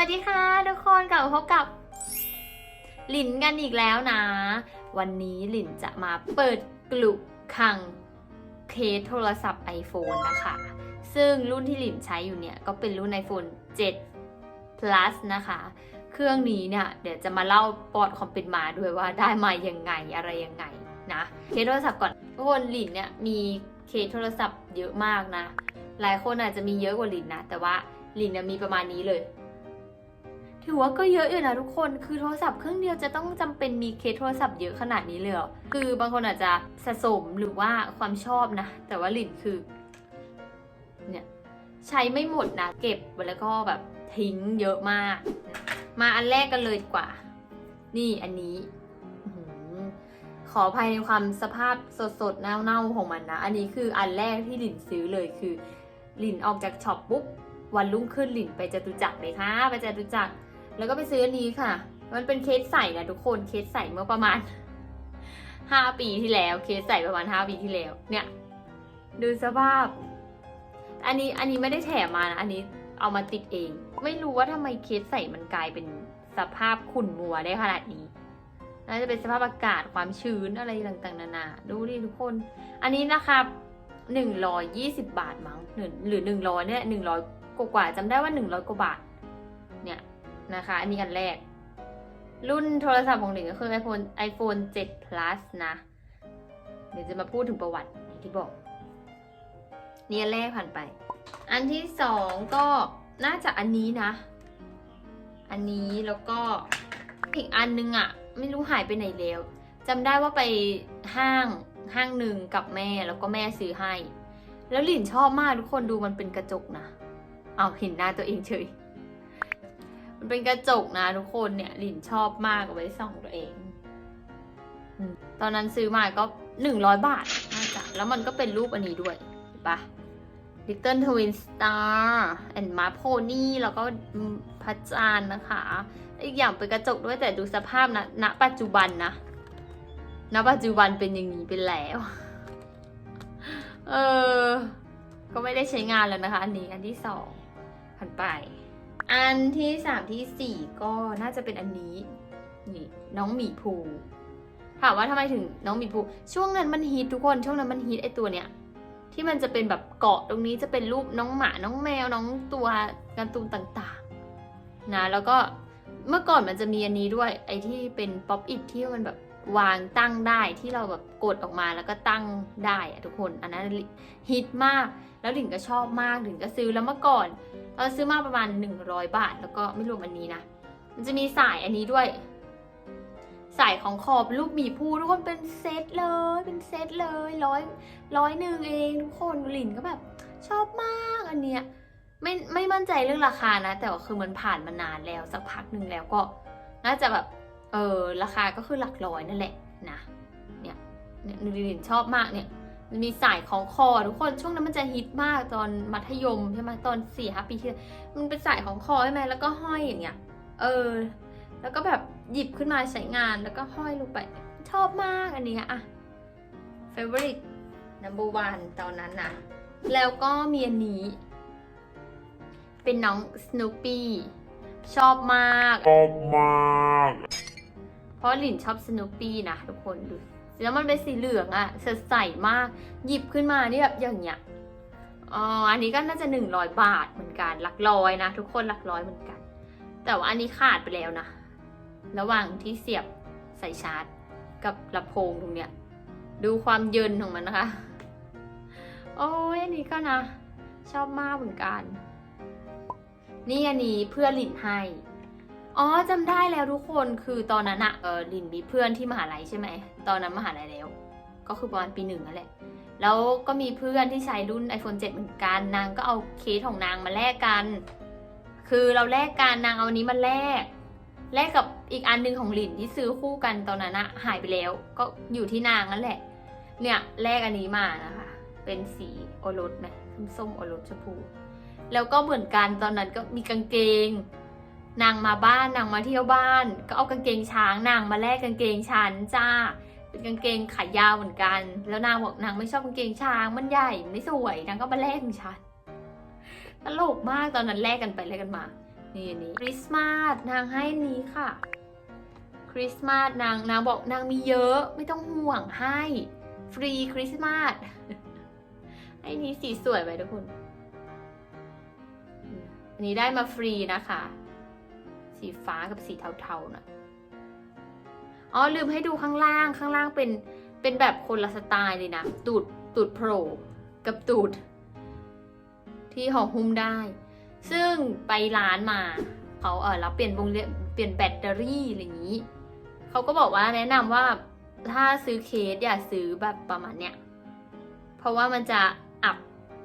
วัสดีค่ะทุกคนกลับมาพบกับหลินกันอีกแล้วนะ วันนี้หลินจะมาเปิดกลุ่มคังเคสโทรศัพท์ iPhone นะคะ ซึ่งรุ่นที่หลินใช้อยู่เนี่ย ก็เป็นรุ่น iPhone 7 plus นะคะ เครื่องนี้เนี่ย เดี๋ยวจะมาเล่าปอดความเป็นมาด้วยว่าได้มายังไงอะไรยังไงนะ เคสโทรศัพท์ก่อนทุกคนหลินเนี่ยมีเคสโทรศัพท์เยอะมากนะ หลายคนอาจจะมีเยอะกว่าหลินนะ แต่ว่าหลินเนี่ยมีประมาณนี้เลย ถือว่าก็เยอะอยู่นะทุกคน คือโทรศัพท์เครื่องเดียวจะต้องจำเป็นมีเคสโทรศัพท์เยอะขนาดนี้เลยเหรอ คือบางคนอาจจะสะสมหรือว่าความชอบนะ แต่ว่าหลินคือ เนี่ย ใช้ไม่หมดนะ เก็บไว้แล้วก็แบบทิ้งเยอะมาก มาอันแรกกันเลยดีกว่า นี่อันนี้ขออภัยในความสภาพสดๆ เน่าๆ ของมันนะ อันนี้คืออันแรกที่หลินซื้อเลยคือ หลินออกจากช็อปปุ๊บ วันรุ่งขึ้นหลินไปจตุจักรเลยค่ะ ไปจตุจักร แล้วก็ไปซื้ออันนี้ค่ะ มันเป็นเคสใส่นะทุกคนเคสใส่เมื่อประมาณ5ปีที่แล้ว เคสใส่ประมาณ5ปีที่แล้ว เนี่ย ดูสภาพ อันนี้อันนี้ไม่ได้แถมมานะอันนี้เอามาติดเอง ไม่รู้ว่าทำไมเคสใส่มันกลายเป็นสภาพขุ่นมัวได้ขนาดนี้น่าจะเป็นสภาพอากาศความชื้นอะไรต่างๆนานาดูดิทุกคน อันนี้นะครับหนึ่งร้อยยี่สิบบาทมั้งหรือหนึ่งร้อยเนี่ยหนึ่งร้อยกว่าจำได้ว่าหนึ่งร้อยกว่าบาท นะคะ อันนี้อันแรก รุ่นโทรศัพท์ของหลิงก็คือ iPhone iPhone 7 plus นะเดี๋ยวจะมาพูดถึงประวัติอย่างที่บอก นี่อันแรกผ่านไป อันที่สองก็น่าจะอันนี้นะ อันนี้แล้วก็อีกอันนึงอะ่ะไม่รู้หายไปไหนแล้วจำได้ว่าไปห้างห้างหนึ่งกับแม่แล้วก็แม่ซื้อให้ แล้วหลินชอบมากทุกคนดูมันเป็นกระจกนะ เอาเห็นหน้าตัวเองเฉย มันเป็นกระจกนะทุกคนเนี่ยหลินชอบมากเอาไว้ส่องตัวเอง ตอนนั้นซื้อมาก็หนึ่งร้อยบาทน่าจะแล้วมันก็เป็นรูปอันนี้ด้วยเห็นปะ Little Twin Star and m a Pony แล้วก็พระจันทร์นะคะ อีกอย่างเป็นกระจกด้วยแต่ดูสภาพนะณปัจจุบันนะณปัจจุบันเป็นอย่างนี้ไปแล้ว เออ ก็ไม่ได้ใช้งานแล้วนะคะ อันนี้อันที่สองผ่านไป อันที่สามที่สี่ก็น่าจะเป็นอันนี้นี่น้องหมีภูถามว่าทำไมถึงน้องหมีภูช่วงนั้นมันฮิตทุกคนช่วงนั้นมันฮิตไอตัวเนี้ยที่มันจะเป็นแบบเกาะตรงนี้จะเป็นรูปน้องหมาน้องแมวน้องตัวการ์ตูนต่างๆ นะ แล้วก็เมื่อก่อนมันจะมีอันนี้ด้วย ไอที่เป็นป๊อปอิทที่มันแบบ วางตั้งได้ที่เราแบบกดออกมาแล้วก็ตั้งได้อะทุกคนอันนั้นฮิตมากแล้วหลิงก็ชอบมากหลิงก็ซื้อแล้วเมื่อก่อนเราซื้อมาประมาณ 100 บาท แล้วก็ไม่รวมอันนี้นะมันจะมีสายอันนี้ด้วย สายของขอบรูปหมีภูทุกคนเป็นเซตเลยเป็นเซตเลยร้อยร้อยหนึ่งเองทุกคนหลินก็แบบชอบมากอันเนี้ยไม่ไม่มั่นใจเรื่องราคานะ แต่ว่าคือมันผ่านมานานแล้วสักพักหนึ่งแล้วก็น่าจะแบบ เออราคาก็คือหลักร้อยนั่นแหละนะเนี่ยเนี่ยหลินชอบมากเนี่ยมีสายของคอทุกคนช่วงนั้นมันจะฮิตมากตอนมัธยมใช่ไหมตอนสี่ห้าปีที่แล้วมันเป็นสายของคอใช่ไหมแล้วก็ห้อยอย่างเงี้ยเออ แล้วก็แบบหยิบขึ้นมาใช้งานแล้วก็ห้อยลงไปชอบมากอันนี้อะ favorite number one ตอนนั้นนะแล้วก็มีอันนี้ เป็นน้อง Snoopy ชอบมาก ชอบมาก เพราะหลินชอบ Snoopy นะทุกคนดูแล้วมันเป็นสีเหลืองอะสดใสมาก หยิบขึ้นมานี่แบบอย่างเงี้ยอ๋ออันนี้ก็น่าจะหนึ่งร้อยบาทเหมือนกันหลักร้อยนะ ทุกคนหลักร้อยเหมือนกัน แต่ว่าอันนี้ขาดไปแล้วนะ ระหว่างที่เสียบใส่ชาร์จ กับลำโพงตรงเนี้ย ดูความเยินของมันนะคะ โอ้ยอันนี้ก็นะ ชอบมากเหมือนกัน นี่อันนี้เพื่อหลินให้ อ๋อจำได้แล้วทุกคนคือตอนนั้นอะเออลินมีเพื่อนที่มหาลัยใช่ไหม ตอนนั้นมหาลัยแล้ว ก็คือประมาณปีหนึ่งนั่นแหละ แล้วก็มีเพื่อนที่ใช้รุ่น iPhone 7 เหมือนกัน นางก็เอาเคสของนางมาแลกกัน คือเราแลกกันนางเอาอันนี้มาแลก แลกกับอีกอันหนึงของหลินที่ซื้อคู่กันตอนนั้นอะหายไปแล้ว ก็อยู่ที่นางนั่นแหละ เนี่ยแลกอันนี้มานะคะ เป็นสีโอรสไหมส้มโอรสชมพู แล้วก็เหมือนกันตอนนั้นก็มีกางเกง นางมาบ้านนางมาเที่ยวบ้าน ก็เอากางเกงช้างนางมาแลกกางเกงฉันจ้า เป็นกางเกงขายาวเหมือนกัน แล้วนางบอกนางไม่ชอบกางเกงช้างมันใหญ่ไม่สวยนางก็มาแลกของฉันตลกมากตอนนั้นแลกกันไปแลกกันมา นี่อันนี้คริสต์มาสนางให้นี้ค่ะคริสต์มาสนางนางบอกนางมีเยอะไม่ต้องห่วงให้ ฟรีคริสต์มาสไอ้นี้สีสวยไหมทุกคนอันนี้ได้มาฟรีนะคะ สีฟ้ากับสีเทาๆนะอ๋อลืมให้ดูข้างล่างข้างล่างเป็นเป็นแบบคนละสไตล์เลยนะ ตูดตูดโผล่กับตูด ที่ห่อหุ้มได้ ซึ่งไปร้านมาเขาเออแล้วเปลี่ยนวงเลียเปลี่ยนแบตเตอรี่อะไรอย่างนี้เขาก็บอกว่าแนะนำว่าถ้าซื้อเคสอย่าซื้อแบบประมาณเนี้ยเพราะว่ามันจะอับ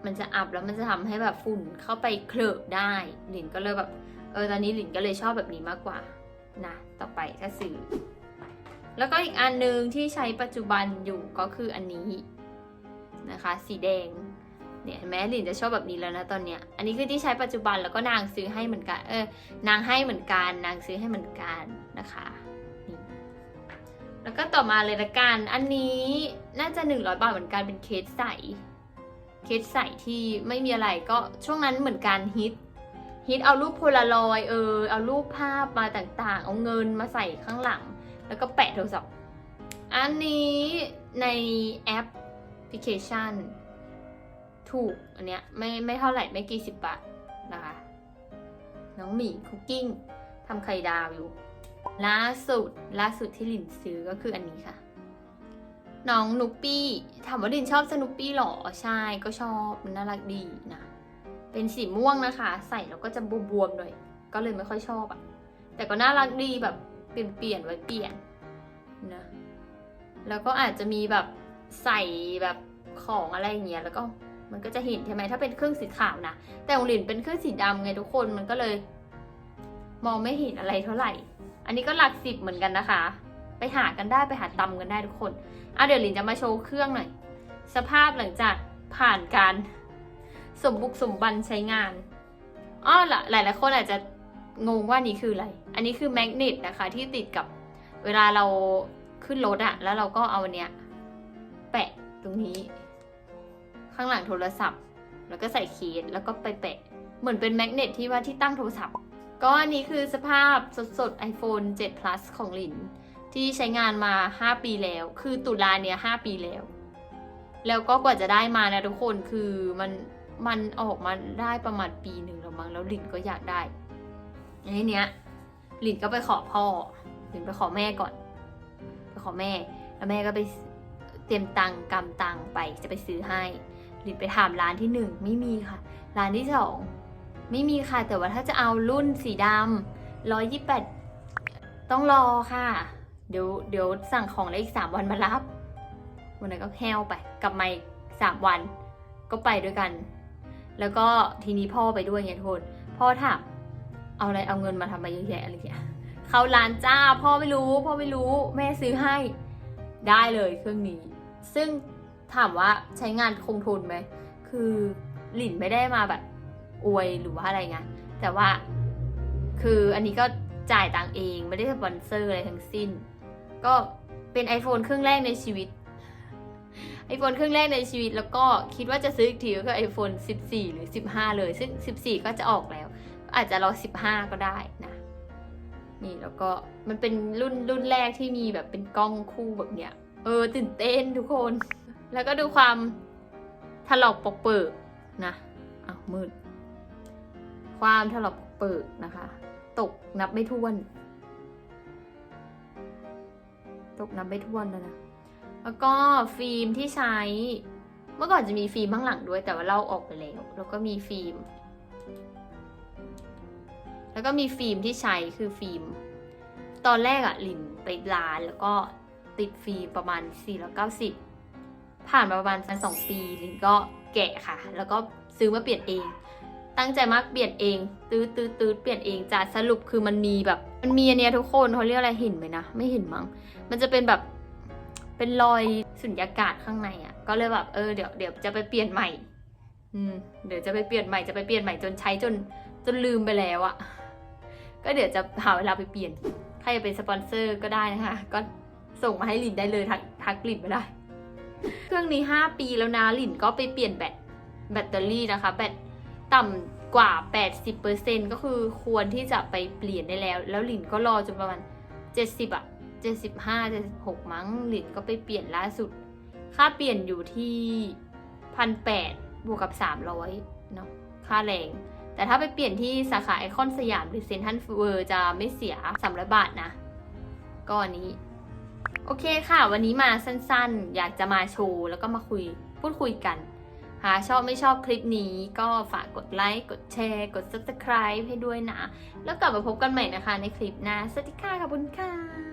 มันจะอับแล้วมันจะทำให้แบบฝุ่นเข้าไปเคลอะได้หลินก็เลยแบบ เออตอนนี้หลินก็เลยชอบแบบนี้มากกว่านะต่อไปก็ซื้อแล้วก็อีกอันหนึ่งที่ใช้ปัจจุบันอยู่ก็คืออันนี้นะคะ สีแดงเนี่ยเห็นไหมหลินจะชอบแบบนี้แล้วนะตอนเนี้ย อันนี้คือที่ใช้ปัจจุบันแล้วก็นางซื้อให้เหมือนกัน เออนางให้เหมือนกัน นางซื้อให้เหมือนกันนะคะนี่แล้วก็ต่อมาเลยละกัน อันนี้น่าจะ 100 บาทเหมือนกันเป็นเคสใส เคสใสที่ไม่มีอะไรก็ช่วงนั้นเหมือนกันฮิต ฮิตเอารูปโพลารอยเออเอารูปภาพมาต่างๆ เอาเงินมาใส่ข้างหลัง แล้วก็แปะโทรศัพท์ อันนี้ในแอปพลิเคชัน ถูกอันเนี้ยไม่ไม่เท่าไหร่ไม่กี่สิบบาทนะคะ น้องหมีคุกกิ้งทำไข่ดาวอยู่ ล่าสุดล่าสุดที่หลินซื้อก็คืออันนี้ค่ะ น้องนุปปี้ถามว่าหลินชอบสนุปปี้หรอใช่ก็ชอบมันน่ารักดีนะ เป็นสีม่วงนะคะ ใส่แล้วก็จะบวมๆหน่อย ก็เลยไม่ค่อยชอบอะแต่ก็น่ารักดีแบบเปลี่ยนเปลี่ยนไว้เปลี่ยนนะแล้วก็อาจจะมีแบบใส่แบบของอะไรอย่างเงี้ยแล้วก็มันก็จะเห็นใช่ไหมถ้าเป็นเครื่องสีขาวนะแต่ของหลินเป็นเครื่องสีดำไงทุกคนมันก็เลย มองไม่เห็นอะไรเท่าไหร่ อันนี้ก็หลักสิบเหมือนกันนะคะ ไปหากันได้ไปหาตำกันได้ทุกคนอะเดี๋ยวหลินจะมาโชว์เครื่องหน่อยสภาพหลังจากผ่านการ สมบุกสมบันใช้งานอ้อละหลายหลายคนอาจจะงงว่านี่คืออะไร อันนี้คือแมกเนตนะคะที่ติดกับเวลาเราขึ้นรถอะแล้วเราก็เอาเนี้ยแปะตรงนี้ ข้างหลังโทรศัพท์ แล้วก็ใส่เคสแล้วก็ไปแปะ เหมือนเป็นแมกเนตที่ว่าที่ตั้งโทรศัพท์ ก็อันนี้คือสภาพสดๆ iPhone 7 Plus ของหลิน ที่ใช้งานมา 5 ปีแล้ว คือตุลาเนี้ย5ปีแล้ว แล้วก็กว่าจะได้มานะทุกคนคือมัน มันออกมาได้ประมาณปีหนึ่งแล้วมั้งแล้วหลินก็อยากได้อันนี้เนี้ยหลินก็ไปขอพ่อหลินไปขอแม่ก่อน ไปขอแม่ แล้วแม่ก็ไปเตรียมตังค์กำตังไปจะไปซื้อให้ หลินไปถามร้านที่หนึ่งไม่มีค่ะ ร้านที่สองไม่มีค่ะแต่ว่าถ้าจะเอารุ่นสีดำร้อยยี่แปดต้องรอค่ะ เดี๋ยวเดี๋ยวสั่งของแล้วอีกสามวันมารับ วันนั้นก็แห้วไปกลับมาสามวันก็ไปด้วยกัน แล้วก็ทีนี้พ่อไปด้วยไงทุกคนพ่อถามเอาอะไรเอาเงินมาทำมาเยอะแยะอะไรเงี้ยเขาร้านจ้าพ่อไม่รู้ พ่อไม่รู้แม่ซื้อให้ได้เลยเครื่องนี้ ซึ่งถามว่าใช้งานคงทนไหมคือหลินไม่ได้มาแบบอวยหรือว่าอะไรไงแต่ว่าคืออันนี้ก็จ่ายตังเองไม่ได้สปอนเซอร์อะไรทั้งสิ้น ก็เป็น iPhone เครื่องแรกในชีวิต iPhone เครื่องแรกในชีวิต แล้วก็คิดว่าจะซื้ออีกทีก็คือ iPhone 14 หรือ 15 เลย ซึ่ง 14 ก็จะออกแล้ว อาจจะรอ 15 ก็ได้นะ นี่แล้วก็มันเป็นรุ่นรุ่นแรกที่มีแบบเป็นกล้องคู่แบบเนี้ย เออตื่นเต้นทุกคน แล้วก็ดูความถลอกปกเปิกนะอ้าวมืด ความถลอกปกเปิกนะคะ ตกนับไม่ถ้วน ตกนับไม่ถ้วนแล้วนะ แล้วก็ฟิล์มที่ใช้ เมื่อก่อนจะมีฟิล์มข้างหลังด้วย แต่ว่าเราออกไปแล้ว แล้วก็มีฟิล์ม แล้วก็มีฟิล์มที่ใช้คือฟิล์ม ตอนแรกอะหลินไปร้านแล้วก็ติดฟิล์มประมาณ 490 ผ่านมาประมาณสองปีหลินก็แกะค่ะ แล้วก็ซื้อมาเปลี่ยนเอง ตั้งใจมากเปลี่ยนเอง ตื้อตื้อตื้อเปลี่ยนเองจ้ะสรุปคือมันมีแบบ มันมีอันเนี้ยทุกคนเขาเรียกอะไรเห็นไหมนะ ไม่เห็นมั้ง มันจะเป็นแบบ เป็นรอยสุญญากาศข้างในอะ่ะ ก็เลยแบบเออเดี๋ยวเดี๋ยวจะไปเปลี่ยนใหม่ อืมเดี๋ยวจะไปเปลี่ยนใหม่จะไปเปลี่ยนใหม่จนใช้จนจนลืมไปแล้วอะก็เดี๋ยวจะหาเวลาไปเปลี่ยน ใครจะเป็นสปอนเซอร์ก็ได้นะคะ ก็ส่งมาให้ลินได้เลยทักทักลินมาได้ เครื่องนี้ 5 ปีแล้วนะลินก็ไปเปลี่ยนแบตแบตเตอรี่นะคะ แบตต่ำกว่า 80%ก็คือควรที่จะไปเปลี่ยนได้แล้ว แล้วหลินก็รอจนประมาณ 70อะ 75 76 มั้งหลินก็ไปเปลี่ยนล่าสุด ค่าเปลี่ยนอยู่ที่พันแปดบวกกับ 300เนาะค่าแรง แต่ถ้าไปเปลี่ยนที่สาขาไอคอนสยามหรือเซ็นทันเวอร์จะไม่เสีย 300 บาทนะก็อันนี้ โอเคค่ะ วันนี้มาสั้นๆ อยากจะมาโชว์แล้วก็มาคุยพูดคุยกันหาชอบไม่ชอบคลิปนี้ก็ฝากกดไลค์กดแชร์ กด subscribe ให้ด้วยนะ แล้วกลับมาพบกันใหม่นะคะในคลิปหน้าสวัสดีค่ะขอบคุณค่ะ